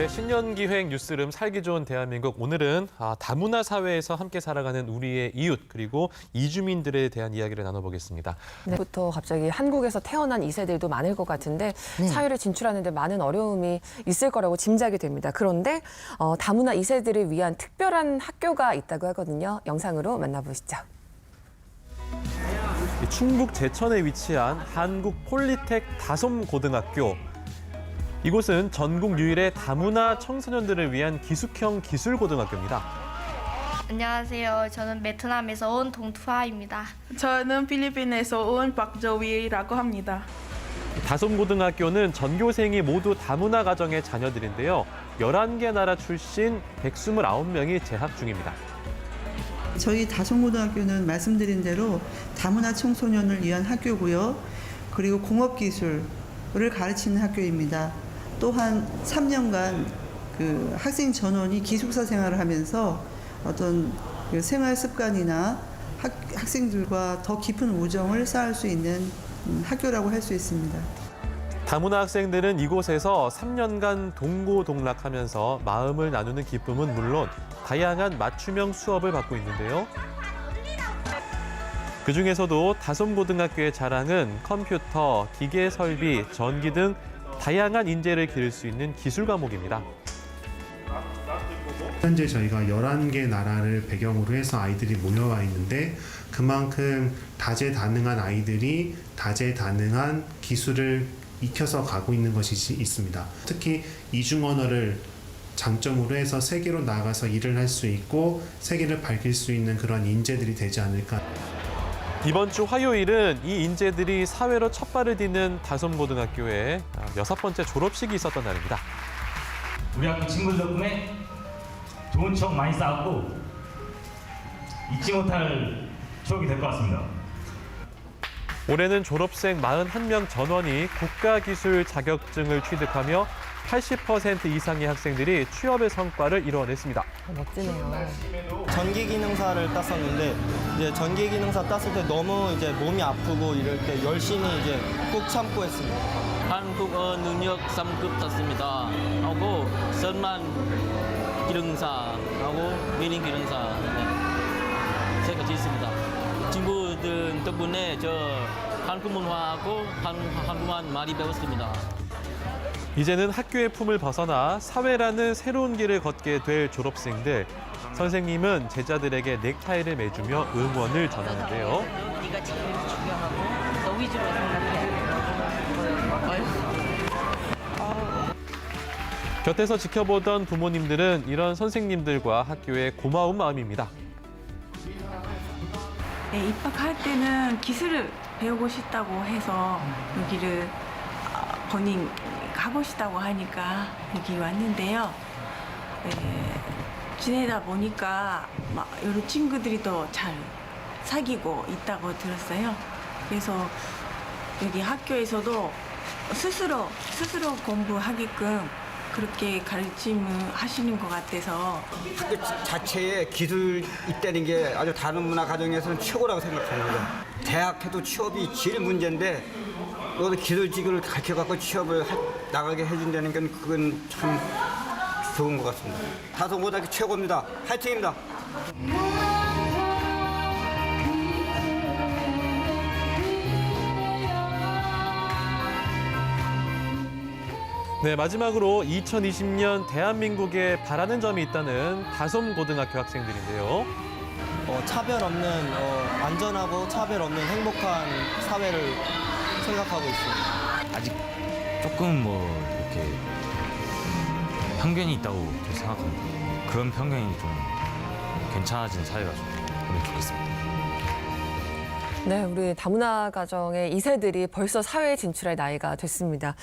네, 신년 기획 뉴스룸 살기 좋은 대한민국 오늘은 아, 다문화 사회에서 함께 살아가는 우리의 이웃 그리고 이주민들에 대한 이야기를 나눠보겠습니다. 부터 갑자기 한국에서 태어난 2세들도 많을 것 같은데 사회를 진출하는데 많은 어려움이 있을 거라고 짐작이 됩니다. 그런데 어, 다문화 2세들을 위한 특별한 학교가 있다고 하거든요. 영상으로 만나보시죠. 이 충북 제천에 위치한 한국 폴리텍 다솜 고등학교. 이곳은 전국 유일의 다문화 청소년들을 위한 기숙형 기술고등학교입니다. 안녕하세요. 저는 베트남에서 온 동투아입니다. 저는 필리핀에서 온 박조위라고 합니다. 다솜고등학교는 전교생이 모두 다문화 가정의 자녀들인데요. 11개 나라 출신 129명이 재학 중입니다. 저희 다솜고등학교는 말씀드린 대로 다문화 청소년을 위한 학교고요. 그리고 공업기술을 가르치는 학교입니다. 또한 3년간 그 학생 전원이 기숙사 생활을 하면서 어떤 그 생활 습관이나 학, 학생들과 더 깊은 우정을 쌓을 수 있는 음, 학교라고 할 수 있습니다. 다문화 학생들은 이곳에서 3년간 동고동락하면서 마음을 나누는 기쁨은 물론 다양한 맞춤형 수업을 받고 있는데요. 그 중에서도 다솜고등학교의 자랑은 컴퓨터, 기계 설비, 전기 등 다양한 인재를 기를 수 있는 기술 과목입니다. 현재 저희가 11개 나라를 배경으로 해서 아이들이 모여와 있는데 그만큼 다재다능한 아이들이 다재다능한 기술을 익혀서 가고 있는 것이 있습니다. 특히 이중 언어를 장점으로 해서 세계로 나가서 일을 할 수 있고 세계를 밝힐 수 있는 그런 인재들이 되지 않을까. 이번 주 화요일은 이 인재들이 사회로 첫 발을 디는 다솜고등학교에 여섯 번째 졸업식이 있었던 날입니다. 우리 학교 친구들 덕분에 좋은 추억 많이 쌓았고 잊지 못할 추억이 될 것 같습니다. 올해는 졸업생 41명 전원이 국가기술 자격증을 취득하며 80% 이상의 학생들이 취업의 성과를 이뤄냈습니다. 멋지네요. 전기 기능사를 땄었는데 이제 전기 기능사 땄을 때 너무 이제 몸이 아프고 이럴 때 열심히 이제 꾹 참고 했습니다. 한국어 능력 3급 땄습니다. 하고 선만 기능사하고 미린 기능사 네. 세 가지 있습니다. 친구들 덕분에 저 한국 문화하고 한, 한국말 많이 배웠습니다. 이제는 학교의 품을 벗어나 사회라는 새로운 길을 걷게 될 졸업생들. 선생님은 제자들에게 넥타이를 매주며 응원을 전하는데요. 네가 제일 중요하고 너 위주로 생각해. 곁에서 지켜보던 부모님들은 이런 선생님들과 학교에 고마운 마음입니다. 네, 입학할 때는 기술을 배우고 싶다고 해서 여기를 어, 본인 가고 싶다고 하니까 여기 왔는데요. 네, 지내다 보니까 막 여러 친구들이 더 잘 사귀고 있다고 들었어요. 그래서 여기 학교에서도 스스로 스스로 공부하게끔 그렇게 가르침을 하시는 것 같아서 학교 자체에 기술 있다는 게 아주 다른 문화 가정에서는 최고라고 생각합니다. 대학해도 취업이 제일 문제인데 여기서 기술직을 가르쳐갖고 취업을 하- 나가게 해준다는 건 그건 참 좋은 것 같습니다. 다솜고등학교 최고입니다. 화이팅입니다. 네, 마지막으로 2020년 대한민국에 바라는 점이 있다는 다솜 고등학교 학생들인데요. 어, 차별 없는 어, 안전하고 차별 없는 행복한 사회를 생각하고 있습니다. 아직 조금 뭐 이렇게 편견이 있다고 저는 생각합니다. 그런 편견이 좀 괜찮아진 사회가 좀 되면 좋겠습니다. 네, 우리 다문화 가정의 2세들이 벌써 사회에 진출할 나이가 됐습니다.